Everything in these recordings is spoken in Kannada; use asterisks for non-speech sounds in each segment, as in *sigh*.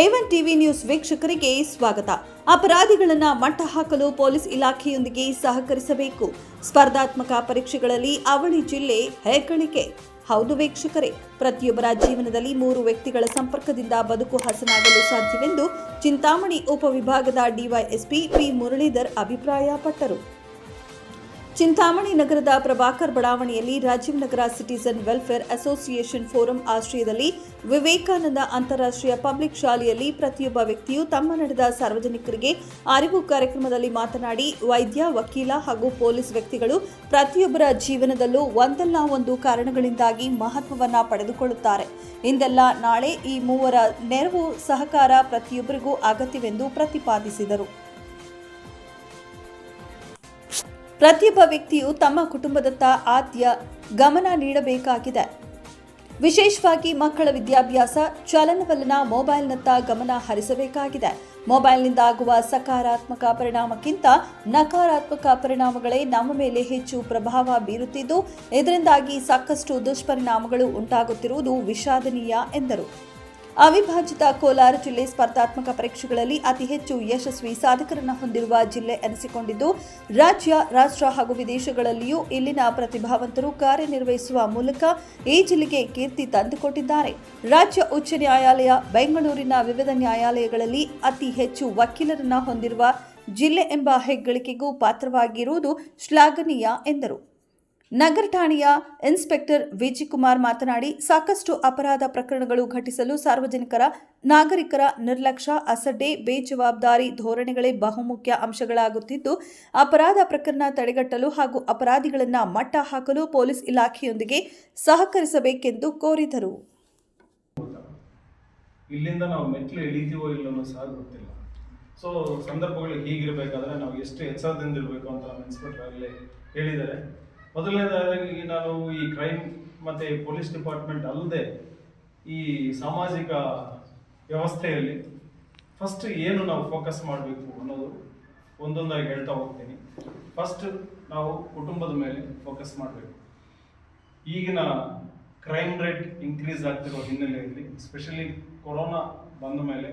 ಏವನ್ ಟಿವಿ ನ್ಯೂಸ್ ವೀಕ್ಷಕರಿಗೆ ಸ್ವಾಗತ. ಅಪರಾಧಿಗಳನ್ನ ಮಟ್ಟ ಹಾಕಲು ಪೊಲೀಸ್ ಇಲಾಖೆಯೊಂದಿಗೆ ಸಹಕರಿಸಬೇಕು. ಸ್ಪರ್ಧಾತ್ಮಕ ಪರೀಕ್ಷೆಗಳಲ್ಲಿ ಅವಳಿ ಜಿಲ್ಲೆ ಹೆಗ್ಗಳಿಕೆ. ಹೌದು ವೀಕ್ಷಕರೇ, ಪ್ರತಿಯೊಬ್ಬರ ಜೀವನದಲ್ಲಿ ಮೂರು ವ್ಯಕ್ತಿಗಳ ಸಂಪರ್ಕದಿಂದ ಬದುಕು ಹಸನಾಗಲು ಸಾಧ್ಯವೆಂದು ಚಿಂತಾಮಣಿ ಉಪವಿಭಾಗದ ಡಿವೈಎಸ್ಪಿ ಪಿ ಮುರಳೀಧರ್ ಅಭಿಪ್ರಾಯಪಟ್ಟರು. ಚಿಂತಾಮಣಿ ನಗರದ ಪ್ರಭಾಕರ್ ಬಡಾವಣೆಯಲ್ಲಿ Rajiv Nagar citizen welfare association forum ಆಶ್ರಯದಲ್ಲಿ ವಿವೇಕಾನಂದ ಅಂತಾರಾಷ್ಟ್ರೀಯ ಪಬ್ಲಿಕ್ ಶಾಲೆಯಲ್ಲಿ ಪ್ರತಿಯೊಬ್ಬ ವ್ಯಕ್ತಿಯು ತಮ್ಮ ನಡೆದ ಸಾರ್ವಜನಿಕರಿಗೆ ಅರಿವು ಕಾರ್ಯಕ್ರಮದಲ್ಲಿ ಮಾತನಾಡಿ ವೈದ್ಯ, ವಕೀಲ ಹಾಗೂ ಪೊಲೀಸ್ ವ್ಯಕ್ತಿಗಳು ಪ್ರತಿಯೊಬ್ಬರ ಜೀವನದಲ್ಲೂ ಒಂದಲ್ಲ ಒಂದು ಕಾರಣಗಳಿಂದಾಗಿ ಮಹತ್ವವನ್ನು ಪಡೆದುಕೊಳ್ಳುತ್ತಾರೆ. ಇಂದೆಲ್ಲ ನಾಳೆ ಈ ಮೂವರ ನೆರವು ಸಹಕಾರ ಪ್ರತಿಯೊಬ್ಬರಿಗೂ ಅಗತ್ಯವೆಂದು ಪ್ರತಿಪಾದಿಸಿದರು. ಪ್ರತಿಯೊಬ್ಬ ವ್ಯಕ್ತಿಯು ತಮ್ಮ ಕುಟುಂಬದತ್ತ ಆದ್ಯ ಗಮನ ನೀಡಬೇಕಾಗಿದೆ. ವಿಶೇಷವಾಗಿ ಮಕ್ಕಳ ವಿದ್ಯಾಭ್ಯಾಸ, ಚಲನವಲನ, ಮೊಬೈಲ್ನತ್ತ ಗಮನ ಹರಿಸಬೇಕಾಗಿದೆ. ಮೊಬೈಲ್ನಿಂದ ಆಗುವ ಸಕಾರಾತ್ಮಕ ಪರಿಣಾಮಕ್ಕಿಂತ ನಕಾರಾತ್ಮಕ ಪರಿಣಾಮಗಳೇ ನಮ್ಮ ಮೇಲೆ ಹೆಚ್ಚು ಪ್ರಭಾವ ಬೀರುತ್ತಿದ್ದು, ಇದರಿಂದಾಗಿ ಸಾಕಷ್ಟು ದುಷ್ಪರಿಣಾಮಗಳು ಉಂಟಾಗುತ್ತಿರುವುದು ವಿಷಾದನೀಯ ಎಂದರು. ಅವಿಭಾಜಿತ ಕೋಲಾರ ಜಿಲ್ಲೆ ಸ್ಪರ್ಧಾತ್ಮಕ ಪರೀಕ್ಷೆಗಳಲ್ಲಿ ಅತಿ ಹೆಚ್ಚು ಯಶಸ್ವಿ ಸಾಧಕರನ್ನು ಹೊಂದಿರುವ ಜಿಲ್ಲೆ ಎನಿಸಿಕೊಂಡಿದ್ದು, ರಾಜ್ಯ, ರಾಷ್ಟ್ರ ಹಾಗೂ ವಿದೇಶಗಳಲ್ಲಿಯೂ ಇಲ್ಲಿನ ಪ್ರತಿಭಾವಂತರು ಕಾರ್ಯನಿರ್ವಹಿಸುವ ಮೂಲಕ ಈ ಜಿಲ್ಲೆಗೆ ಕೀರ್ತಿ ತಂದುಕೊಟ್ಟಿದ್ದಾರೆ. ರಾಜ್ಯ ಉಚ್ಚ ನ್ಯಾಯಾಲಯ ಬೆಂಗಳೂರಿನ ವಿವಿಧ ನ್ಯಾಯಾಲಯಗಳಲ್ಲಿ ಅತಿ ಹೆಚ್ಚು ವಕೀಲರನ್ನ ಹೊಂದಿರುವ ಜಿಲ್ಲೆ ಎಂಬ ಹೆಗ್ಗಳಿಕೆಗೂ ಪಾತ್ರವಾಗಿರುವುದು ಶ್ಲಾಘನೀಯ ಎಂದರು. ನಗರ ಠಾಣೆಯ ಇನ್ಸ್ಪೆಕ್ಟರ್ ವಿಜಿಕುಮಾರ್ ಮಾತನಾಡಿ, ಸಾಕಷ್ಟು ಅಪರಾಧ ಪ್ರಕರಣಗಳು ಘಟಿಸಲು ಸಾರ್ವಜನಿಕರ, ನಾಗರಿಕರ ನಿರ್ಲಕ್ಷ್ಯ, ಅಸಡ್ಡೆ, ಬೇಜವಾಬ್ದಾರಿ ಧೋರಣೆಗಳೇ ಬಹುಮುಖ್ಯ ಅಂಶಗಳಾಗುತ್ತಿದ್ದು, ಅಪರಾಧ ಪ್ರಕರಣ ತಡೆಗಟ್ಟಲು ಹಾಗೂ ಅಪರಾಧಿಗಳನ್ನು ಮಟ್ಟ ಹಾಕಲು ಪೊಲೀಸ್ ಇಲಾಖೆಯೊಂದಿಗೆ ಸಹಕರಿಸಬೇಕೆಂದು ಕೋರಿದರು. ಇಲ್ಲಿಂದ ನಾವು ಮೆಟ್ಲು ಇಳಿದೀವೋ ಸಹ ಗೊತ್ತಿಲ್ಲ. ಸೊ ಸಂದರ್ಭಗಳು ಹೀಗಿರಬೇಕಾದ್ರೆ ನಾವು ಎಷ್ಟು ಎಚ್ಚರದಿಂದ ಇರಬೇಕು ಅಂತ ಇನ್ಸ್ಪೆಕ್ಟರ್ ಆಗಲೇ ಹೇಳಿದ್ದಾರೆ. ಮೊದಲನೇದಾಗಿ ನಾನು ಈ ಕ್ರೈಮ್ ಮತ್ತು ಪೊಲೀಸ್ ಡಿಪಾರ್ಟ್ಮೆಂಟ್ ಅಲ್ಲದೆ ಈ ಸಾಮಾಜಿಕ ವ್ಯವಸ್ಥೆಯಲ್ಲಿ ಫಸ್ಟ್ ಏನು ನಾವು ಫೋಕಸ್ ಮಾಡಬೇಕು ಅನ್ನೋದು ಒಂದೊಂದಾಗಿ ಹೇಳ್ತಾ ಹೋಗ್ತೀನಿ. ಫಸ್ಟ್ ನಾವು ಕುಟುಂಬದ ಮೇಲೆ ಫೋಕಸ್ ಮಾಡಬೇಕು. ಈಗಿನ ಕ್ರೈಮ್ ರೇಟ್ ಇನ್ಕ್ರೀಸ್ ಆಗ್ತಿರೋ ಹಿನ್ನೆಲೆಯಲ್ಲಿ ಸ್ಪೆಷಲಿ ಕೊರೋನಾ ಬಂದ ಮೇಲೆ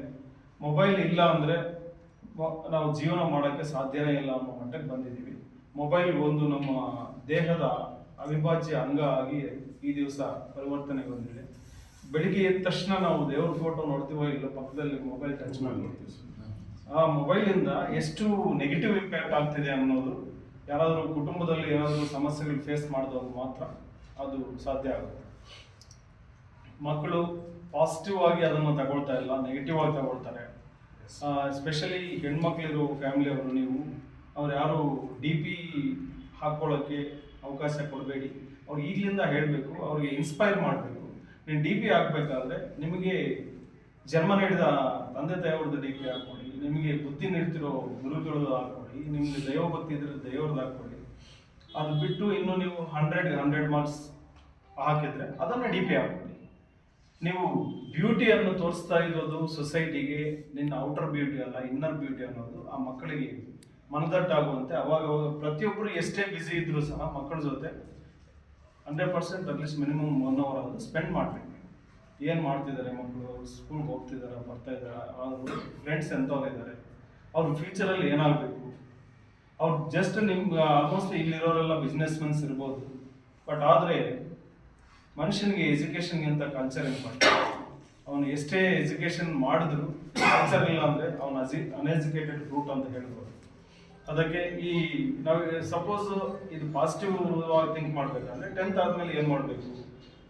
ಮೊಬೈಲ್ ಇಲ್ಲ ಅಂದರೆ ನಾವು ಜೀವನ ಮಾಡೋಕ್ಕೆ ಸಾಧ್ಯನೇ ಇಲ್ಲ ಅನ್ನೋ ಮಟ್ಟಕ್ಕೆ ಬಂದಿದ್ದೀವಿ. ಮೊಬೈಲ್ ಒಂದು ನಮ್ಮ ದೇಹದ ಅವಿಭಾಜ್ಯ ಅಂಗ ಆಗಿ ಈ ದಿವಸ ಪರಿವರ್ತನೆಗೊಂಡಿದೆ. ಬೆಳಿಗ್ಗೆ ಎದ್ದ ತಕ್ಷಣ ನಾವು ದೇವ್ರ ಫೋಟೋ ನೋಡ್ತೀವೋ ಇಲ್ಲ ಪಕ್ಕದಲ್ಲಿ ಮೊಬೈಲ್ ಟಚ್ ಮಾಡ್ಬಿಡ್ತೀವಿ ಆ ಮೊಬೈಲಿಂದ ಎಷ್ಟು ನೆಗೆಟಿವ್ ಇಂಪ್ಯಾಕ್ಟ್ ಆಗ್ತಿದೆ ಅನ್ನೋದು ಯಾರಾದರೂ ಕುಟುಂಬದಲ್ಲಿ ಏನಾದರೂ ಸಮಸ್ಯೆಗಳು ಫೇಸ್ ಮಾಡಿದವ್ರು ಮಾತ್ರ ಅದು ಸಾಧ್ಯ ಆಗುತ್ತೆ. ಮಕ್ಕಳು ಪಾಸಿಟಿವ್ ಆಗಿ ಅದನ್ನು ತಗೊಳ್ತಾ ಇಲ್ಲ ನೆಗೆಟಿವ್ ಆಗಿ ತಗೊಳ್ತಾರೆ. ಎಸ್ಪೆಷಲಿ ಹೆಣ್ಮಕ್ಳಿರೋ ಫ್ಯಾಮಿಲಿಯವರು ನೀವು ಅವ್ರು ಯಾರು ಡಿ ಪಿ ಹಾಕ್ಕೊಳ್ಳೋಕ್ಕೆ ಅವಕಾಶ ಕೊಡಬೇಡಿ. ಅವ್ರು ಈಗಲಿಂದ ಹೇಳಬೇಕು, ಅವ್ರಿಗೆ ಇನ್ಸ್ಪೈರ್ ಮಾಡಬೇಕು. ನೀನು ಡಿ ಪಿ ಹಾಕ್ಬೇಕಾದ್ರೆ ನಿಮಗೆ ಜನ್ಮ ನೀಡಿದ ತಂದೆ ತಾಯಿಯವ್ರದ್ದು ಡಿ ಪಿ ಹಾಕ್ಕೊಡಿ ನಿಮಗೆ ಬುದ್ಧಿ ನೀಡ್ತಿರೋ ಗುರುಗಳು ಹಾಕ್ಕೊಡಿ ನಿಮಗೆ ದೈವ ಭಕ್ತಿ ಇದ್ರೆ ದೈವರದ್ದು ಹಾಕ್ಕೊಳ್ಳಿ ಅದು ಬಿಟ್ಟು ಇನ್ನು ನೀವು ಹಂಡ್ರೆಡ್ ಹಂಡ್ರೆಡ್ ಮಾರ್ಕ್ಸ್ ಹಾಕಿದ್ರೆ ಅದನ್ನು ಡಿ ಪಿ ಹಾಕ್ಕೊಡಿ ನೀವು ಬ್ಯೂಟಿಯನ್ನು ತೋರಿಸ್ತಾ ಇರೋದು ಸೊಸೈಟಿಗೆ ನಿನ್ನ ಔಟರ್ ಬ್ಯೂಟಿ ಅಲ್ಲ ಇನ್ನರ್ ಬ್ಯೂಟಿ ಅನ್ನೋದು ಆ ಮಕ್ಕಳಿಗೆ ಮನದಟ್ಟಾಗುವಂತೆ. ಅವಾಗ ಪ್ರತಿಯೊಬ್ಬರು ಎಷ್ಟೇ ಬ್ಯುಸಿ ಇದ್ದರೂ ಸಹ ಮಕ್ಕಳ ಜೊತೆ hundred percent at least minimum one hour ಆದರೂ ಸ್ಪೆಂಡ್ ಮಾಡಬೇಕು. ಏನು ಮಾಡ್ತಿದ್ದಾರೆ ಮಕ್ಕಳು? ಸ್ಕೂಲ್ಗೆ ಹೋಗ್ತಿದ್ದಾರೆ? ಬರ್ತಾ ಇದ್ದಾರೆ? ಅವ್ರ ಫ್ರೆಂಡ್ಸ್ ಎಂಥವ್ರು ಇದ್ದಾರೆ? ಅವ್ರ ಫ್ಯೂಚರಲ್ಲಿ ಏನಾಗಬೇಕು? ಅವ್ರು ಜಸ್ಟ್ ನಿಮ್ಗೆ ಆಲ್ಮೋಸ್ಟ್ ಇಲ್ಲಿರೋರೆಲ್ಲ ಬಿಸ್ನೆಸ್ ಮೆನ್ಸ್ ಇರ್ಬೋದು. ಬಟ್ ಆದರೆ ಮನುಷ್ಯನಿಗೆ ಎಜುಕೇಷನ್ಗಿಂತ ಕಲ್ಚರ್ ಇಂಪಾರ್ಟೆಂಟ್ ಅವನು ಎಷ್ಟೇ ಎಜುಕೇಷನ್ ಮಾಡಿದ್ರು ಕಲ್ಚರ್ ಇಲ್ಲ ಅಂದರೆ ಅವನು ಅಜಿ ಅನ್ಎಜುಕೇಟೆಡ್ ರೂಟ್ ಅಂತ ಹೇಳ್ಬೋದು. ಅದಕ್ಕೆ ಈ ನಾವು ಸಪೋಸ್ ಇದು ಪಾಸಿಟಿವ್ ಆಗಿ ಥಿಂಕ್ ಮಾಡಬೇಕಂದ್ರೆ ಟೆಂತ್ ಆದಮೇಲೆ ಏನು ಮಾಡಬೇಕು?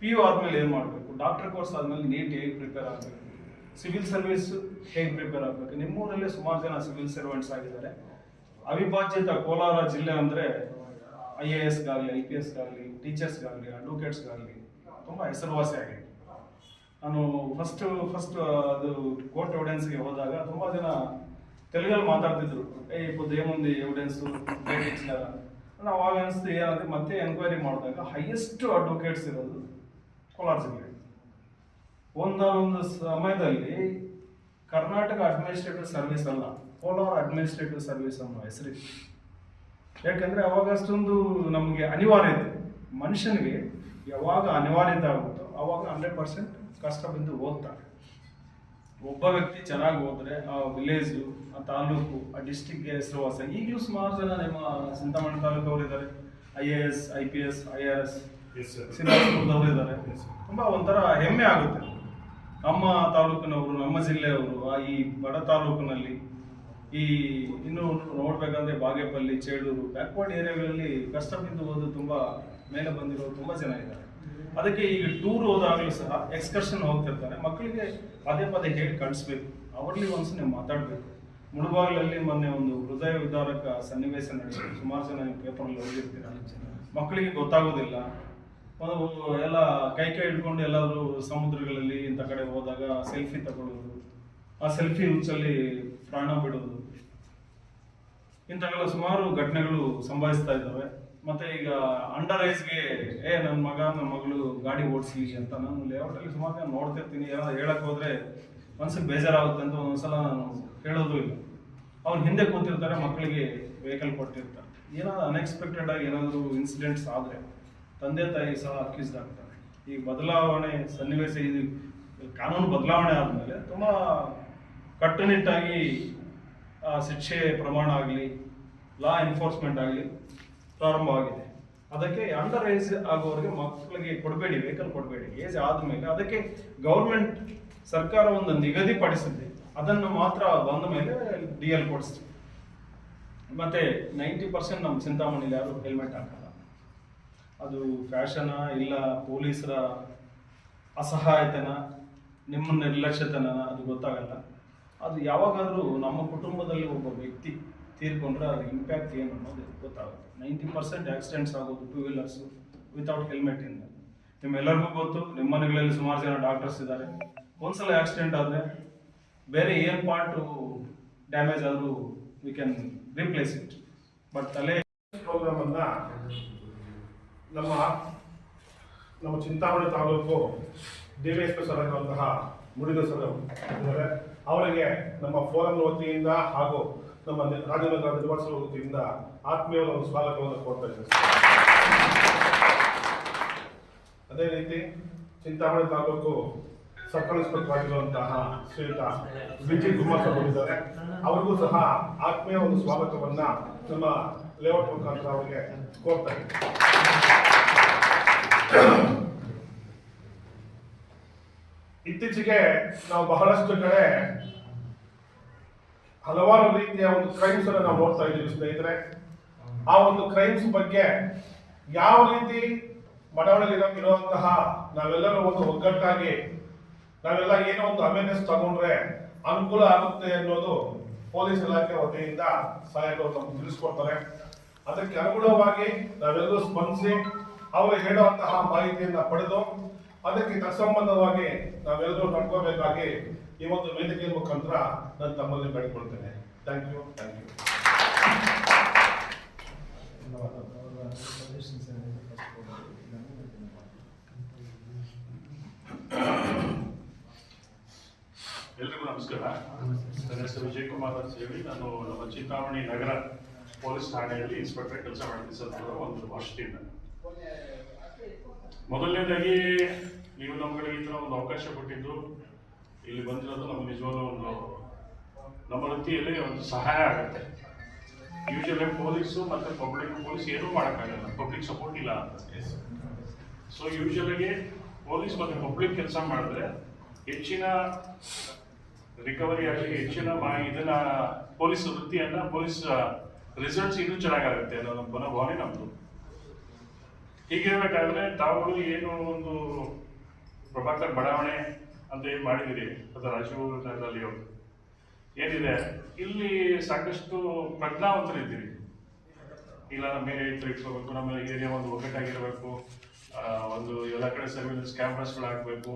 ಪಿ ಯು ಆದಮೇಲೆ ಏನು ಮಾಡಬೇಕು? ಡಾಕ್ಟರ್ ಕೋರ್ಸ್ ಆದಮೇಲೆ ನೀಟ್ ಹೇಗೆ ಪ್ರಿಪೇರ್ ಆಗಬೇಕು? ಸಿವಿಲ್ ಸರ್ವಿಸ್ ಹೇಗೆ ಪ್ರಿಪೇರ್ ಆಗಬೇಕು? ನಿಮ್ಮೂರಲ್ಲೇ ಸುಮಾರು ಜನ ಸಿವಿಲ್ ಸರ್ವೆಂಟ್ಸ್ ಆಗಿದ್ದಾರೆ. ಅವಿಭಾಜ್ಯತ ಕೋಲಾರ ಜಿಲ್ಲೆ ಅಂದರೆ ಐ ಎ ಎಸ್ಗಾಗಲಿ ಐ ಪಿ ಎಸ್ಗಾಗಲಿ ಟೀಚರ್ಸ್ಗಾಗಲಿ ಅಡ್ವೊಕೇಟ್ಸ್ಗಾಗಲಿ ತುಂಬ ಹೆಸರುವಾಸಿ ಆಗಿದೆ ನಾನು ಫಸ್ಟ್ ಫಸ್ಟ್ ಅದು ಕೋರ್ಟ್ ಎವಿಡೆನ್ಸ್ಗೆ ಹೋದಾಗ ತುಂಬ ಜನ ತೆಲುಗಲ್ಲಿ ಮಾತಾಡ್ತಿದ್ರು ಏ ఇప్పుడు ఏముంది ಎವಿಡೆನ್ಸ್ ನಾವು ಅವಾಗ ಅನಿಸ್ತು ಏನಂದ್ರೆ ಮತ್ತೆ ಎನ್ಕ್ವೈರಿ ಮಾಡಿದಾಗ ಹೈಯೆಸ್ಟ್ ಅಡ್ವೊಕೇಟ್ಸ್ ಇರೋದು ಕೋಲಾರ ಜಿಲ್ಲೆ ಒಂದೊಂದು ಸಮಯದಲ್ಲಿ ಕರ್ನಾಟಕ ಅಡ್ಮಿನಿಸ್ಟ್ರೇಟಿವ್ ಸರ್ವಿಸ್ ಅಲ್ಲ ಕೋಲಾರ ಅಡ್ಮಿನಿಸ್ಟ್ರೇಟಿವ್ ಸರ್ವಿಸ್ ಅನ್ನೋ ಹೆಸರಿತ್ತು ಯಾಕಂದ್ರೆ ಅವಾಗ ಅಷ್ಟೊಂದು ನಮಗೆ ಅನಿವಾರ್ಯತೆ ಮನುಷ್ಯನಿಗೆ ಯಾವಾಗ ಅನಿವಾರ್ಯತೆ ಆಗುತ್ತೋ ಅವಾಗ ಹಂಡ್ರೆಡ್ ಪರ್ಸೆಂಟ್ ಕಷ್ಟ ಬಿದ್ದು ಓದ್ತಾರೆ ಒಬ್ಬ ವ್ಯಕ್ತಿ ಚೆನ್ನಾಗಿ ಹೋದ್ರೆ ಆ ವಿಲೇಜು ಆ ತಾಲೂಕು ಆ ಡಿಸ್ಟಿಕ್ಗೆ ಹೆಸರುವಾಸ ಈಗಲೂ ಸುಮಾರು ಜನ ನಿಮ್ಮ ಚಿಂತಾಮಣಿ ತಾಲೂಕು ಅವರು ಇದ್ದಾರೆ I A S I P S I R S ಸಿದ್ದಾಪುರದವರು ಇದ್ದಾರೆ ತುಂಬಾ ಒಂಥರ ಹೆಮ್ಮೆ ಆಗುತ್ತೆ. ನಮ್ಮ ತಾಲೂಕಿನವರು ನಮ್ಮ ಜಿಲ್ಲೆಯವರು ಆ ಈ ಬಡ ತಾಲೂಕಿನಲ್ಲಿ ಈ ಇನ್ನು ನೋಡ್ಬೇಕಂದ್ರೆ ಬಾಗೇಪಲ್ಲಿ ಚೇಳೂರು ಬ್ಯಾಕ್ವರ್ಡ್ ಏರಿಯಾಗಳಲ್ಲಿ ಕಷ್ಟ ಬಿದ್ದು ಹೋದು ತುಂಬಾ ಮೇಲೆ ಬಂದಿರೋ ತುಂಬಾ ಜನ ಇದ್ದಾರೆ. ಅದಕ್ಕೆ ಈಗ ಟೂರ್ ಹೋದಾಗಲೂ ಸಹ ಎಕ್ಸ್ಕರ್ಷನ್ ಹೋಗ್ತಿರ್ತಾರೆ. ಮಕ್ಕಳಿಗೆ ಪದೇ ಪದೇ ಹೇಳಿ ಕಳಿಸ್ಬೇಕು. ಅವರಲ್ಲಿ ಒಂದ್ಸಲ ಮಾತಾಡಬೇಕು. ಮುಳುಬಾಗಿಲಲ್ಲಿ ಮೊನ್ನೆ ಒಂದು ಹೃದಯ ವಿದಾರಕ ಸನ್ನಿವೇಶ ನಡೆಸಿದ್ರು ಸುಮಾರು ಜನ ಪೇಪರಲ್ಲಿ ಓದಿರ್ತೀರ? ಮಕ್ಕಳಿಗೆ ಗೊತ್ತಾಗೋದಿಲ್ಲ. ಎಲ್ಲ ಕೈ ಕೈ ಹಿಡ್ಕೊಂಡು ಎಲ್ಲಾದರೂ ಸಮುದ್ರಗಳಲ್ಲಿ ಇಂಥ ಕಡೆ ಹೋದಾಗ ಸೆಲ್ಫಿ ತಗೊಳ್ಳೋದು, ಆ ಸೆಲ್ಫಿ ಹುಚ್ಚಲ್ಲಿ ಪ್ರಾಣ ಬಿಡೋದು. ಇಂಥವೆಲ್ಲ ಸುಮಾರು ಘಟನೆಗಳು ಸಂಭವಿಸ್ತಾ ಇದ್ದಾವೆ. ಮತ್ತೆ ಈಗ ಅಂಡರ್ ಏಜ್ಗೆ ಏ ನನ್ನ ಮಗ ನನ್ನ ಮಗಳು ಗಾಡಿ ಓಡಿಸ್ಲಿ ಅಂತ ನಾನು ಲೇಔಟ್ ಅಲ್ಲಿ ಸುಮಾರು ಜನ ನೋಡ್ತಿರ್ತೀನಿ ಏನಾದ್ರು ಹೇಳಕ್ ಹೋದ್ರೆ ಮನ್ಸಿಗೆ ಬೇಜಾರಾಗುತ್ತೆ ಅಂತ ಒಂದೊಂದ್ಸಲ ನಾನು ಹೇಳೋದು ಇಲ್ಲ. ಅವ್ರು ಹಿಂದೆ ಕೂತಿರ್ತಾರೆ ಮಕ್ಕಳಿಗೆ ವೆಹಿಕಲ್ ಕೊಟ್ಟಿರ್ತಾರೆ. ಏನಾದ್ರು ಅನ್ಎಕ್ಸ್ಪೆಕ್ಟೆಡ್ ಆಗಿ ಏನಾದ್ರು ಇನ್ಸಿಡೆಂಟ್ಸ್ ಆದ್ರೆ ತಂದೆ, ತಾಯಿ ಸಹ ಅಕ್ಯೂಸ್ಡ್ ಆಗ್ತಾರೆ. ಈ ಬದಲಾವಣೆ, ಸನ್ನಿವೇಶ, ಇದು ಕಾನೂನು ಬದಲಾವಣೆ ಆದಮೇಲೆ ತುಂಬಾ ಕಟ್ಟುನಿಟ್ಟಾಗಿ ಶಿಕ್ಷೆ ಪ್ರಮಾಣ ಆಗಲಿ ಲಾ ಎನ್ಫೋರ್ಸ್ಮೆಂಟ್ ಆಗಲಿ ಪ್ರಾರಂಭವಾಗಿದೆ. ಅದಕ್ಕೆ ಅಂಡರ್ ಏಜ್ ಆಗುವವರಿಗೆ ಮಕ್ಕಳಿಗೆ ಕೊಡಬೇಡಿ ವೆಹಿಕಲ್ ಕೊಡಬೇಡಿ ಏಜ್ ಆದಮೇಲೆ ಅದಕ್ಕೆ ಗೌರ್ಮೆಂಟ್ ಸರ್ಕಾರ ಒಂದು ನಿಗದಿಪಡಿಸಿದೆ. ಅದನ್ನು ಮಾತ್ರ ಬಂದ ಮೇಲೆ ಡಿ ಎಲ್ ಕೊಡಿಸ್ತೀವಿ. ಮತ್ತೆ ನೈಂಟಿ ಪರ್ಸೆಂಟ್ ನಮ್ಮ ಚಿಂತಾಮಣಿಲಿ ಯಾರು ಹೆಲ್ಮೆಟ್ ಹಾಕಲ್ಲ. ಅದು ಫ್ಯಾಷನ ಇಲ್ಲ ಪೊಲೀಸರ ಅಸಹಾಯತನ, ನಿಮ್ಮ ನಿರ್ಲಕ್ಷ್ಯತನ ಅದು ಗೊತ್ತಾಗಲ್ಲ. ಅದು ಯಾವಾಗಾದರೂ ನಮ್ಮ ಕುಟುಂಬದಲ್ಲಿ ಒಬ್ಬ ವ್ಯಕ್ತಿ ತೀರ್ಕೊಂಡ್ರೆ ಅದ್ರ ಇಂಪ್ಯಾಕ್ಟ್ ಏನು ಅನ್ನೋದು ಗೊತ್ತಾಗುತ್ತೆ. ನೈಂಟಿ ಪರ್ಸೆಂಟ್ ಆಕ್ಸಿಡೆಂಟ್ಸ್ ಆಗೋದು ಟೂ ವೀಲರ್ಸು ವಿತೌಟ್ ಹೆಲ್ಮೆಟ್ ಇಂದ. ನಿಮ್ಮೆಲ್ಲರಿಗೂ ಗೊತ್ತು, ನಿಮ್ಮ ಮನೆಗಳಲ್ಲಿ ಸುಮಾರು ಜನ ಡಾಕ್ಟರ್ಸ್ ಇದ್ದಾರೆ. ಒಂದ್ಸಲ ಆಕ್ಸಿಡೆಂಟ್ ಆದರೆ ಬೇರೆ ಏನ್ ಪಾರ್ಟ್ ಡ್ಯಾಮೇಜ್ ಆದರೂ we can replace it but ತಲೆ ಪ್ರೋಗ್ರಾಮ್ ಅನ್ನ ನಮ್ಮ ನಮ್ಮ ಚಿಂತಾಮಣಿ ತಾಲೂಕು ದೇವೇಶ್ವರ ಆಗಿರುವಂತಹ ಮುಡಿದ ಇದ್ದಾರೆ. ಅವರಿಗೆ ನಮ್ಮ ಫೋರಂ ವತಿಯಿಂದ ಹಾಗೂ ನಮ್ಮ ರಾಜನಗರ ನಿರ್ವಾಚನ ವತಿಯಿಂದ ಆತ್ಮೀಯವಾದ ಒಂದು ಸ್ವಾಗತವನ್ನು ಇದ್ದೇನೆ. ಅದೇ ರೀತಿ ಚಿಂತಾಮಣಿ ತಾಲೂಕು ಸರ್ಕಲ್ ಇನ್ಸ್ಪೆಕ್ಟರ್ ಆಗಿರುವಂತಹ ಶ್ರೀಯುತ ವಿಜಯ್ ಕುಮಾರ್ ಬಂದಿದ್ದಾರೆ. ಅವರಿಗೂ ಸಹ ಆತ್ಮೀಯ ಒಂದು ಸ್ವಾಗತವನ್ನ ನಮ್ಮ ಲೇಔಟ್ ಮುಖಾಂತರ ಅವರಿಗೆ ಕೋರ್ತಾ ಇತ್ತೀಚೆಗೆ ನಾವು ಬಹಳಷ್ಟು ಕಡೆ ಹಲವಾರು ರೀತಿಯ ಒಂದು ಕ್ರೈಮ್ಸ್ ಅನ್ನು ನಾವು ನೋಡ್ತಾ ಇದ್ದೀವಿ ಸ್ನೇಹಿತರೆ. ಆ ಒಂದು ಕ್ರೈಮ್ಸ್ ಬಗ್ಗೆ ಯಾವ ರೀತಿ ಬಡವಣೆಯಲ್ಲಿ ನಮ್ಗೆ ಇರುವಂತಹ ನಾವೆಲ್ಲರೂ ಒಂದು ಒಗ್ಗಟ್ಟಾಗಿ, ನಾವೆಲ್ಲ ಏನೋ ಒಂದು ಅವೇರ್ನೆಸ್ ತಗೊಂಡ್ರೆ ಅನುಕೂಲ ಆಗುತ್ತೆ ಅನ್ನೋದು ಪೊಲೀಸ್ ಇಲಾಖೆ ವತಿಯಿಂದ ಸಹಾಯಕರು ನಮ್ಗೆ ತಿಳಿಸ್ಕೊಡ್ತಾರೆ. ಅದಕ್ಕೆ ಅನುಗುಣವಾಗಿ ನಾವೆಲ್ಲರೂ ಸ್ಪಂದಿಸಿ ಅವರು ಹೇಳುವಂತಹ ಮಾಹಿತಿಯನ್ನ ಪಡೆದು, ಅದಕ್ಕೆ ತತ್ಸಂಬಂಧವಾಗಿ ನಾವೆಲ್ಲರೂ ನಡ್ಕೋಬೇಕಾಗಿ ಈ ಒಂದು ವೇದಿಕೆಯ ಮುಖಾಂತರ ನಾನು ತಮ್ಮಲ್ಲಿ ಬೇಡಿಕೊಳ್ತೇನೆ. ಥ್ಯಾಂಕ್ ಯು ಥ್ಯಾಂಕ್ ಯು ಎಲ್ರಿಗೂ ನಮಸ್ಕಾರ. ನನ್ನ ಹೆಸರು ವಿಜಯ್ ಕುಮಾರ್ ಅಂತ ಹೇಳಿ. ನಾನು ನಮ್ಮ ಚಿಂತಾಮಣಿ ನಗರ ಪೊಲೀಸ್ ಠಾಣೆಯಲ್ಲಿ ಇನ್ಸ್ಪೆಕ್ಟರ್ ಕೆಲಸ ಮಾಡ್ತೀನಿ ಒಂದು ವರ್ಷದಿಂದ ಮೊದಲನೇದಾಗಿ, ನೀವು ಈ ಥರ ಒಂದು ಅವಕಾಶ ಕೊಟ್ಟಿದ್ದು ಇಲ್ಲಿ ಬಂದಿರೋದು ನಮ್ಮ ನಿಜವಾದ ಒಂದು ನಮ್ಮ ವೃತ್ತಿಯಲ್ಲಿ ಒಂದು ಸಹಾಯ ಆಗುತ್ತೆ. ಯೂಶಲಿ ಪೊಲೀಸು ಮತ್ತು ಪಬ್ಲಿಕ್ ಪೊಲೀಸ್ ಏನೂ ಮಾಡೋಕ್ಕಾಗಲ್ಲ. ಪಬ್ಲಿಕ್ ಸಪೋರ್ಟ್ ಇಲ್ಲ ಅಂತ. ಸೊ ಯೂಶಲಾಗಿ ಪೊಲೀಸ್ ಮತ್ತು ಪಬ್ಲಿಕ್ ಕೆಲಸ ಮಾಡಿದ್ರೆ ಹೆಚ್ಚಿನ ರಿಕವರಿ ಆಗಲಿ ಹೆಚ್ಚಿನ ಮಾ ಇದನ್ನ ಪೊಲೀಸ್ ವೃತ್ತಿಯನ್ನ ಪೊಲೀಸ್ ರಿಸಲ್ಟ್ಸ್ ಇನ್ನೂ ಚೆನ್ನಾಗಾಗುತ್ತೆ ಅನ್ನೋ ನಮ್ಮ ಮನೋಭಾವನೆ ನಮ್ಮದು ಹೀಗಿರ್ಬೇಕಾದ್ರೆ ತಾವುಗಳು ಏನು ಒಂದು ಪ್ರಭಾಕರ್ ಬಡಾವಣೆ ಅಂತ ಏನು ಮಾಡಿದಿರಿ? ಅದರ ರಾಜೀವ್ ಅವರು ಏನಿದೆ? ಇಲ್ಲಿ ಸಾಕಷ್ಟು ಪ್ರಜ್ಞಾವಂತರಿದ್ದೀರಿ. ಇಲ್ಲ, ನಮ್ಮ ಮೇಲೆ ಇಟ್ಕೋಬೇಕು, ನಮ್ಮ ಏರಿಯಾ ಒಂದು ಒಗ್ಗಟ್ಟಾಗಿರಬೇಕು ಒಂದು ಎಲ್ಲ ಕಡೆ ಸರ್ವಿಲೆನ್ಸ್ ಕ್ಯಾಮ್ರಾಸ್ಗಳು ಹಾಕಬೇಕು.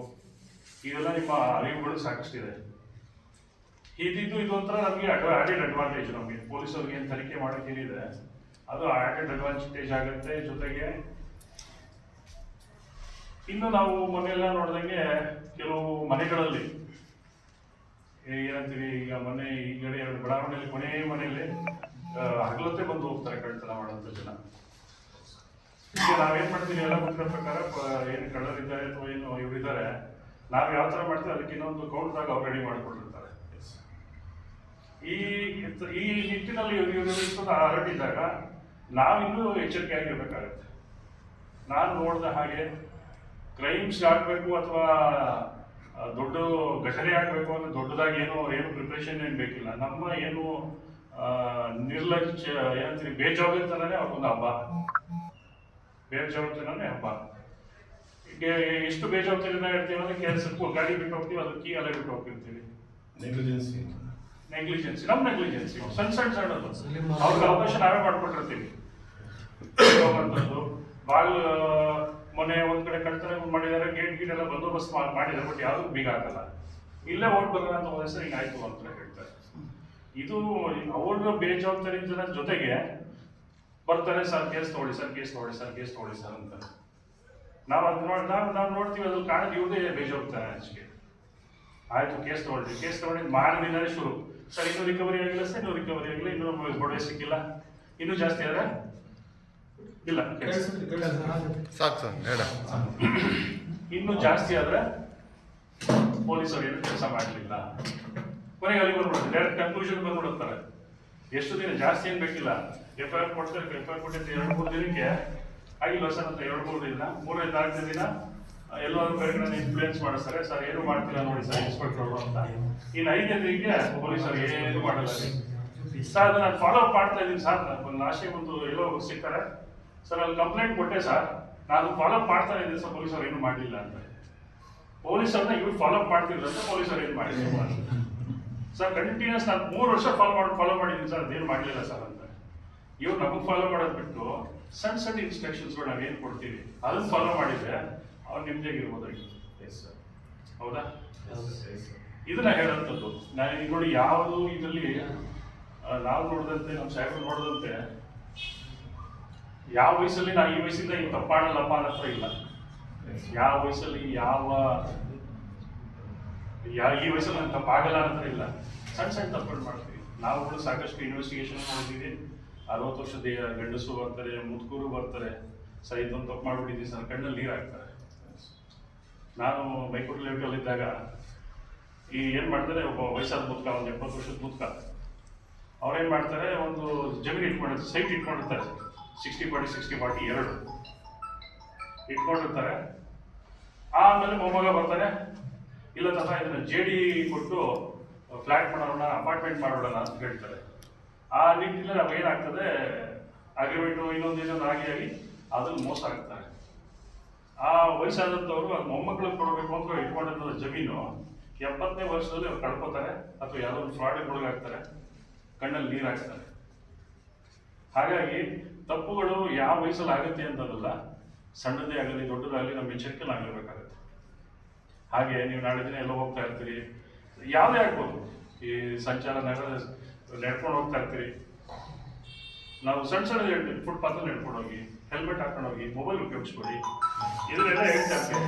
ಇದೆಲ್ಲ ನಿಮ್ಮ ಅರಿವುಗಳು ಸಾಕಷ್ಟಿದೆ. ಇದಿದ್ದು ಇದೊಂಥರ ನಮಗೆ ಆಡೆಡ್ ಅಡ್ವಾಂಟೇಜ್ ನಮಗೆ. ಪೊಲೀಸರಿಗೆ ಏನು ತನಿಖೆ ಮಾಡೋಕೆ ಏನಿದೆ, ಅದು ಆ್ಯಡೆಡ್ ಅಡ್ವಾಂಟೇಜ್ ಆಗುತ್ತೆ. ಜೊತೆಗೆ, ಇನ್ನು ನಾವು ಮೊನ್ನೆಲ್ಲ ನೋಡಿದಂಗೆ ಕೆಲವು ಮನೆಗಳಲ್ಲಿ ಏನಂತೀವಿ ಈಗ ಮನೆ ಈ ಕಡೆ ಎರಡು ಬಡಾವಣೆಯಲ್ಲಿ, ಕೊನೆ ಮನೆಯಲ್ಲಿ ಹಗಲತ್ತೆ ಬಂದು ಹೋಗ್ತಾರೆ ಕಳ್ತನ ಮಾಡುವಂತ ಜನ. ಈಗ ನಾವೇನ್ ಮಾಡ್ತೀವಿ, ಎಲ್ಲ ಗೊತ್ತಿರೋ ಪ್ರಕಾರ ಏನು ಕಳ್ಳರಿದ್ದಾರೆ ಅಥವಾ ಏನು ಇವರಿದ್ದಾರೆ, ನಾವು ಯಾವ ಥರ ಮಾಡ್ತೀವಿ, ಅದಕ್ಕೆ ಇನ್ನೊಂದು ಕೌಂಟ್ದಾಗ ಅವ್ರು ರೆಡಿ ಮಾಡಿಕೊಟ್ಟಿರ್ತಾರೆ ಈ ನಿಟ್ಟಿನಲ್ಲಿ ಇವ್ರು ನಾವಿನ್ನೂ ಎಚ್ಚರಿಕೆ ಆಗಿರ್ಬೇಕಾಗತ್ತೆ ನಾನು ನೋಡಿದ ಹಾಗೆ ಕ್ರೈಮ್ಸ್ ಆಗಬೇಕು ಅಥವಾ ದೊಡ್ಡ ಘಟನೆ ಆಗಬೇಕು ಅಂದರೆ ದೊಡ್ಡದಾಗಿ ಏನು ಏನು ಪ್ರಿಪ್ರೇಷನ್ ಏನು ಬೇಕಿಲ್ಲ. ನಮ್ಮ ಏನು ನಿರ್ಲಕ್ಷ್ಯ ಏನಂತೀರಿ ಬೇಜವಾಬ್ದಾರಿತನೇ ಅವ್ರಿಗೊಂದು ಹಬ್ಬ. ಬೇಜವಾಬ್ದಾರಿನೇ ಹಬ್ಬ. ಈಗ ಎಷ್ಟು ಬೇಜವಾಬ್ದಾರಿನ ಇರ್ತೀವಿ ಅಂದರೆ ಕೆಲಸಕ್ಕೂ ಗಾಡಿ ಬಿಟ್ಟು ಹೋಗ್ತೀವಿ ಅದು ಕೀ ಅಲ್ಲೇ ಬಿಟ್ಟು ಹೋಗ್ತಿರ್ತೀವಿ. ನೆಗ್ಲಿಜೆನ್ಸಿ ನೆಗ್ಲಿಜೆನ್ಸಿ ನಮ್ಮ ನೆಗ್ಲಿಜೆನ್ಸಿ ಸಣ್ಣ ಸಣ್ಣ ಸಣ್ಣ ಅವ್ರಿಗೆ ಅವಕಾಶ ನಾವೇ ಮಾಡ್ಕೊಟ್ಟಿರ್ತೀವಿ ಬಾಲ್ *coughs* ಬಾಗಿಲು ಮೊನ್ನೆ ಒಂದ್ ಕಡೆ ಕಳ್ತನ ಎಲ್ಲ ಬಂದೋಬಸ್ತ್ ಮಾಡಿ ಮಾಡಿದ್ದಾರೆ ಬಟ್ ಯಾವ್ದು ಬೀಗ ಹಾಕಲ್ಲ ಇಲ್ಲೇ ಓಟ್ ಬರೋಣ ಅಂತ ಹೋದ ಸರ್ ಹಿಂಗಾಯ್ತು ಅಂತ ಹೇಳ್ತಾರೆ ಇದು ಅವ್ರ ಬೇಜವಾಬ್ದಾರಿತನ ಜೊತೆಗೆ ಬರ್ತಾರೆ ಸರ್ ಕೇಸ್ ತಗೊಳ್ಳಿ ಸರ್ ಕೇಸ್ ತಗೊಳ್ಳಿ ಸರ್ ಕೇಸ್ ತಗೊಳ್ಳಿ ಸರ್ ಅಂತ ನಾವು ಅದು ನೋಡಿ ನಾವು ನಾವು ನೋಡ್ತೀವಿ ಅದು ಕಾರಣ ಇವ್ರದೇ ಬೇಜವಾಬ್ದಾರಿ ಅಷ್ಟೇ ಆಯ್ತು ಕೇಸ್ ತಗೊಳ್ಳಿ ಕೇಸ್ ತಗೊಂಡಿದ್ದು ಮಾರದಿನವೇ ಶುರು ಸರ್ ಇನ್ನೂ ರಿಕವರಿ ಆಗಿಲ್ಲ ಸರ್ ಇನ್ನೂ ರಿಕವರಿ ಆಗಿಲ್ಲ ಇನ್ನೂ ಗೊಡವೆ ಸಿಕ್ಕಿಲ್ಲ ಇನ್ನೂ ಜಾಸ್ತಿ ಆದ್ರೆ ಇಲ್ಲ ಸಾಕು ಸರ್ ಇನ್ನೂ ಜಾಸ್ತಿ ಆದ್ರೆ ಪೊಲೀಸರು ಏನು ಕೆಲಸ ಮಾಡಲಿಲ್ಲ. ಕೊನೆಗೆ ಅಲ್ಲಿ ಬಂದ್ಬಿಡುತ್ತೆ. ಡೈರೆಕ್ಟ್ ಕನ್ಕ್ಲೂಷನ್ ಬಂದ್ಬಿಡುತ್ತಾರೆ. ಎಷ್ಟು ದಿನ ಜಾಸ್ತಿ ಏನ್ ಬೇಕಿಲ್ಲ. ಎಫ್ ಐ ಆರ್ ಕೊಡ್ತಾರೆ ಎಫ್ ಐ ಆರ್ ಕೊಟ್ಟಿದ್ದು ಎರಡು ಮೂರು ದಿನಕ್ಕೆ ಆಗಿಲ್ಲ ಸರ್ ಅಂತ ಎರಡು ಮೂರು ದಿನ, ಮೂರನೇ ನಾಲ್ಕನೇ ದಿನ, ಎಲ್ಲರೂ ಬೇರೆ ಕಡೆ ಇನ್ಫ್ಲೂಯೆನ್ಸ್ ಮಾಡಿಸ್ತಾರೆ. ಸರ್, ಏನು ಮಾಡ್ತೀರಾ ನೋಡಿ ಸರ್ ಇನ್ಸ್ಪೆಕ್ಟರ್ ಅಂತ. ಇನ್ನು ಐದನೇ ದಿನಕ್ಕೆ ಪೊಲೀಸರು ಏನು ಮಾಡಲ್ಲ. ಸರ್, ಅದನ್ನ ಫಾಲೋ ಅಪ್ ಮಾಡ್ತಾ ಇದ್ದೀನಿ ಸರ್. ಒಂದು ಆಶೆ ಒಂದು ಎಲ್ಲೋ ಸಿಗ್ತಾರೆ. ಸರ್, ಅಲ್ಲಿ ಕಂಪ್ಲೇಂಟ್ ಕೊಟ್ಟೆ ಸರ್. ನಾನು ಫಾಲೋ ಅಪ್ ಮಾಡ್ತಾ ಇದ್ದೀನಿ ಸರ್ ಪೊಲೀಸರು ಏನು ಮಾಡಲಿಲ್ಲ ಅಂತ. ಪೊಲೀಸರನ್ನ ಇವ್ರು ಫಾಲೋ ಅಪ್ ಮಾಡ್ತಿದ್ರು ಅಂತ ಪೊಲೀಸರು ಏನು ಮಾಡಿದ್ರು ಸರ್ ಕಂಟಿನ್ಯೂಸ್ ನಾನು ಮೂರು ವರ್ಷ ಫಾಲೋ ಮಾಡಿ ಫಾಲೋ ಮಾಡಿದ್ದೀನಿ ಸರ್ ಅದೇನು ಮಾಡಲಿಲ್ಲ ಸರ್ ಅಂತ. ಇವ್ರು ನಮಗೆ ಫಾಲೋ ಮಾಡೋದು ಬಿಟ್ಟು ಸಣ್ಣ ಸಣ್ಣ ಇನ್ಸ್ಟ್ರಕ್ಷನ್ಸ್ಗಳು ನಾವೇನು ಕೊಡ್ತೀವಿ ಅದನ್ನು ಫಾಲೋ ಮಾಡಿದ್ರೆ ಅವ್ರು ನಿಮ್ದಾಗಿರ್ಬೋದಾಗಿತ್ತು ಎಸ್ ಸರ್ ಹೌದಾ? ಇದನ್ನ ಹೇಳೋಂಥದ್ದು. ನಾನು ನೋಡಿ ಯಾವುದು ಇದರಲ್ಲಿ ನಾವು ನೋಡಿದಂತೆ ನಮ್ಮ ಸಾಹೇಬರು ನೋಡಿದಂತೆ ಯಾವ ವಯಸ್ಸಲ್ಲಿ ನಾನು ಈ ವಯಸ್ಸಿಂದ ಈಗ ತಪ್ಪಾಡಲ್ಲಪ್ಪ ಅನ್ನತ್ರ ಇಲ್ಲ. ಯಾವ ವಯಸ್ಸಲ್ಲಿ, ಯಾವ ಯಾ ಈ ವಯಸ್ಸಲ್ಲಿ ನಾನು ತಪ್ಪಾಗಲ್ಲ ಅನ್ನತ್ರ ಇಲ್ಲ. ಸಣ್ಣ ಸಣ್ಣ ತಪ್ಪುಗಳು ಮಾಡ್ತೀವಿ. ನಾವುಗಳು ಸಾಕಷ್ಟು ಇನ್ವೆಸ್ಟಿಗೇಷನ್ ಮಾಡಿದ್ದೀವಿ ಅರವತ್ತು ವರ್ಷದ ಗಂಡಸು ಬರ್ತಾರೆ, ಮುದುಕೂರು ಬರ್ತಾರೆ. ಸರ್, ಇದೊಂದು ತಪ್ಪು ಮಾಡ್ಬಿಟ್ಟಿದ್ದೀವಿ, ಸರ್. ಕಣ್ಣಲ್ಲಿ ನೀರು ಹಾಕ್ತಾರೆ. ನಾನು ಮೈಕೂರು ಲೆವೆಲ್ ಇದ್ದಾಗ ಈ ಏನು ಮಾಡ್ತಾರೆ, ಒಬ್ಬ ವಯಸ್ಸಾದ ಮುದ್ಕ, ಒಂದು ಎಪ್ಪತ್ತು ವರ್ಷದ ಮುದ್ಕ. ಅವ್ರೇನು ಮಾಡ್ತಾರೆ, ಒಂದು ಜಮೀನು ಇಟ್ಕೊಂಡಿರ್ತಾರೆ ಸೈಟ್ ಇಟ್ಕೊಂಡಿರ್ತಾರೆ. ಸಿಕ್ಸ್ಟಿ ಫಾರ್ಟಿ ಸಿಕ್ಸ್ಟಿ ಫಾರ್ಟಿ ಎರಡು. ಇಟ್ಕೊಂಡಿರ್ತಾರೆ. ಆಮೇಲೆ ಮೊಮ್ಮಗ ಬರ್ತಾನೆ. ಇಲ್ಲ ತಪ್ಪ ಇದನ್ನು ಜೆ ಡಿ ಕೊಟ್ಟು ಫ್ಲಾಟ್ ಮಾಡೋಣ ಅಪಾರ್ಟ್ಮೆಂಟ್ ಮಾಡೋಣ ಅಂತ ಹೇಳ್ತಾರೆ ಆ ನಿಟ್ಟಿನಲ್ಲಿ ನಾವು ಏನಾಗ್ತದೆ ಅಗ್ರಿಮೆಂಟು ಇನ್ನೊಂದು ಇನ್ನೊಂದು ಆಗಿ ಆಗಿ ಅದನ್ನು ಮೋಸ ಆಗ್ತಾರೆ. ಆ ವಯಸ್ಸಾದಂಥವ್ರು ಅದು ಮೊಮ್ಮಕ್ಕಳಿಗೆ ಕೊಡಬೇಕು ಅಂತ ಇಟ್ಕೊಂಡಿರೋ ಜಮೀನು ಎಪ್ಪತ್ತನೇ ವರ್ಷದಲ್ಲಿ ಅವ್ರು ಕಳ್ಕೊತಾರೆ, ಅಥವಾ ಯಾವುದೋ ಒಂದು ಫ್ರಾಡಿಗೆ ಒಳಗಾಗ್ತಾರೆ ಕಣ್ಣಲ್ಲಿ ನೀರು ಹಾಕ್ತಾರೆ ಹಾಗಾಗಿ ತಪ್ಪುಗಳು ಯಾವ ವಯಸ್ಸಲ್ಲಿ ಆಗುತ್ತೆ ಅಂತದಲ್ಲ ಸಣ್ಣದೇ ಆಗಲಿ ದೊಡ್ಡದಾಗಲಿ ನಮ್ಮ ಎಚ್ಚರಿಕೆಯಲ್ಲಿ ಆಗಿರ್ಬೇಕಾಗುತ್ತೆ ಹಾಗೆ ನೀವು ನಾಳೆ ದಿನ ಎಲ್ಲ ಹೋಗ್ತಾ ಇರ್ತೀರಿ. ಯಾವುದೇ ಆಗ್ಬೋದು. ಈ ಸಂಚಾರ ನಗರ ನಡ್ಕೊಂಡು ಹೋಗ್ತಾ ಇರ್ತೀರಿ. ನಾವು ಸಣ್ಣ ಸಣ್ಣ ಫುಟ್ಪಾತ್ ನಡ್ಕೊಂಡು ಹೋಗಿ ಹೆಲ್ಮೆಟ್ ಹಾಕೊಂಡು ಹೋಗಿ ಮೊಬೈಲ್ ಉಪಯೋಗಿಸ್ಕೊಡಿ ಇದನ್ನೆಲ್ಲ ಹೇಳ್ತಾ ಇರ್ತೀವಿ.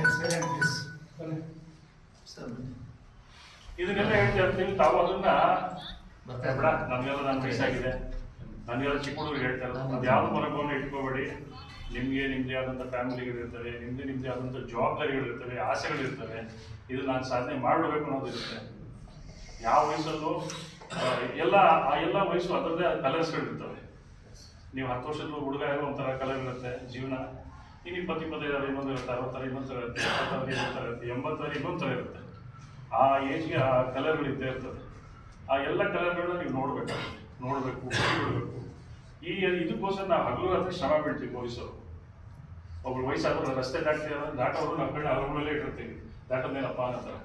ಇದನ್ನೆಲ್ಲ ಹೇಳ್ತಾ ಇರ್ತೀವಿ. ತಾವು ಅದನ್ನ ಬೇಡ ನಮ್ಗೆಲ್ಲ ಮಿಸ್ ವಯಸ್ಸಾಗಿದೆ ನನಗೆಲ್ಲ ಚಿಕ್ಕ ಹುಡುಗರು ಹೇಳ್ತಾರೆ. ಅದು ಯಾವ್ದು ಮನೋಭಾವನೆ ಇಟ್ಕೋಬೇಡಿ. ನಿಮಗೆ ನಿಮ್ಮದೇ ಆದಂಥ ಫ್ಯಾಮಿಲಿಗಳಿರ್ತವೆ ನಿಮ್ಮದೇ ನಿಮ್ಮದೇ ಆದಂಥ ಜವಾಬ್ದಾರಿಗಳಿರ್ತವೆ ಆಸೆಗಳಿರ್ತವೆ ಇದು ನಾನು ಸಾಧನೆ ಮಾಡಬೇಕು ಅನ್ನೋದಿರುತ್ತೆ ಯಾವ ವಯಸ್ಸಲ್ಲೂ ಎಲ್ಲ ಆ ಎಲ್ಲ ವಯಸ್ಸು ಅದರದ್ದೇ ಕಲರ್ಸ್ಗಳಿರ್ತವೆ ನೀವು ಹತ್ತು ವರ್ಷದ ಹುಡುಗ ಎಲ್ಲ ಒಂಥರ ಕಲರ್ ಇರುತ್ತೆ ಜೀವನ. ಇನ್ನು ಇಪ್ಪತ್ತು ಇಪ್ಪತ್ತೈದು ಇನ್ನೊಂದು ಇರುತ್ತೆ ಅರವತ್ತರ ಇನ್ನೊಂದು ಇರುತ್ತೆ ಎಪ್ಪತ್ತರ ಇನ್ನೊಂದು ಇರುತ್ತೆ ಎಂಬತ್ತರ ಇನ್ನೊಂದು ಥರ ಇರುತ್ತೆ. ಆ ಏಜ್ಗೆ ಆ ಕಲರ್ಗಳು ಇದ್ದೇ ಇರ್ತದೆ. ಆ ಎಲ್ಲ ಕಲರ್ಗಳನ್ನ ನೀವು ನೋಡ್ಬೇಕಾಗುತ್ತೆ. ನೋಡಬೇಕು ಬಿಡಬೇಕು ಈ ಇದಕ್ಕೋಸ್ಕರ ನಾವು ಹಗಲು ರಾತ್ರಿ ಶ್ರಮ ಬೀಳ್ತೀವಿ ಪೊಲೀಸರು. ಒಬ್ರು ವಯಸ್ಸಾದವರು ರಸ್ತೆ ದಾಟ್ತೀವಿ ದಾಟೋರು ನಮ್ಮ ಕಡೆ ಮೇಲೆ ಇಟ್ಟಿರ್ತೀವಿ. ದಾಟೋದೇನಪ್ಪ ಅಂತಾರೆ